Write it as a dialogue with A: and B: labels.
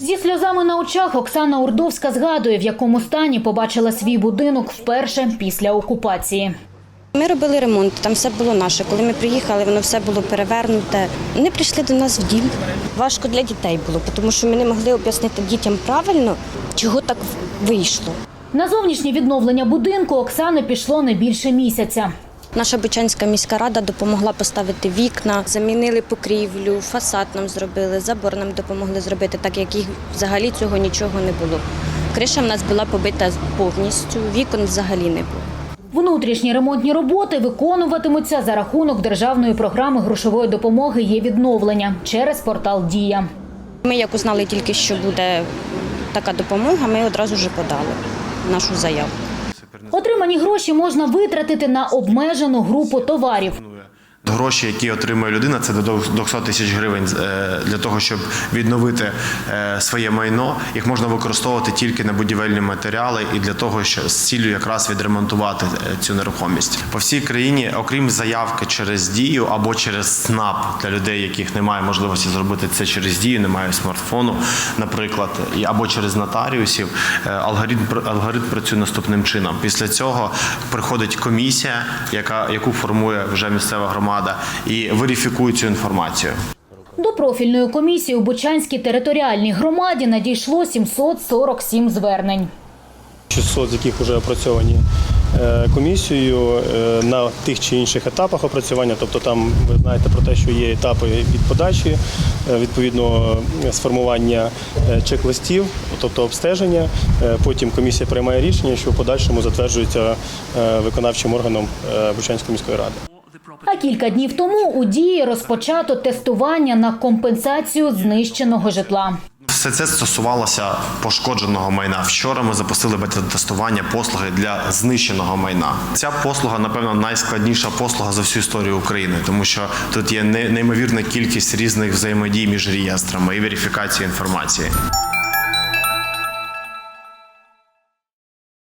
A: Зі сльозами на очах Оксана Урдовська згадує, в якому стані побачила свій будинок вперше після окупації.
B: Ми робили ремонт, там все було наше. Коли ми приїхали, воно все було перевернуте. Вони прийшли до нас в дім. Важко для дітей було, тому що ми не могли об'яснити дітям правильно, чого так вийшло.
A: На зовнішнє відновлення будинку Оксани пішло не більше місяця.
B: Наша Бучанська міська рада допомогла поставити вікна, замінили покрівлю, фасад нам зробили, забор нам допомогли зробити, так як їх взагалі цього нічого не було. Криша в нас була побита повністю, вікон взагалі не було.
A: Внутрішні ремонтні роботи виконуватимуться за рахунок державної програми грошової допомоги є відновлення через портал Дія.
B: Ми як узнали тільки, що буде така допомога, ми одразу ж подали нашу заяву.
A: Отримані гроші можна витратити на обмежену групу товарів.
C: Гроші, які отримує людина, це до 200 тисяч гривень е, для того, щоб відновити е, своє майно. Їх можна використовувати тільки на будівельні матеріали і для того, що з ціллю якраз відремонтувати е, цю нерухомість по всій країні, окрім заявки через дію або через СНАП для людей, яких немає можливості зробити це через дію, немає смартфону, наприклад, або через нотаріусів. Алгоритм алгоритм працює наступним чином. Після цього приходить комісія, яка яку формує вже місцева громада, і верифікує цю інформацію.
A: До профільної комісії у Бучанській територіальній громаді надійшло 747 звернень.
D: 600 з яких вже опрацьовані е, комісією е, на тих чи інших етапах опрацювання. Тобто там ви знаєте про те, що є етапи від подачі, е, відповідно сформування чек-листів, тобто обстеження. Потім комісія приймає рішення, що в подальшому затверджується виконавчим органом Бучанської міської ради.
A: А кілька днів тому у дії розпочато тестування на компенсацію знищеного житла.
C: Все це стосувалося пошкодженого майна. Вчора ми запустили бета-тестування послуги для знищеного майна. Ця послуга, напевно, найскладніша послуга за всю історію України, тому що тут є неймовірна кількість різних взаємодій між реєстрами і верифікації інформації.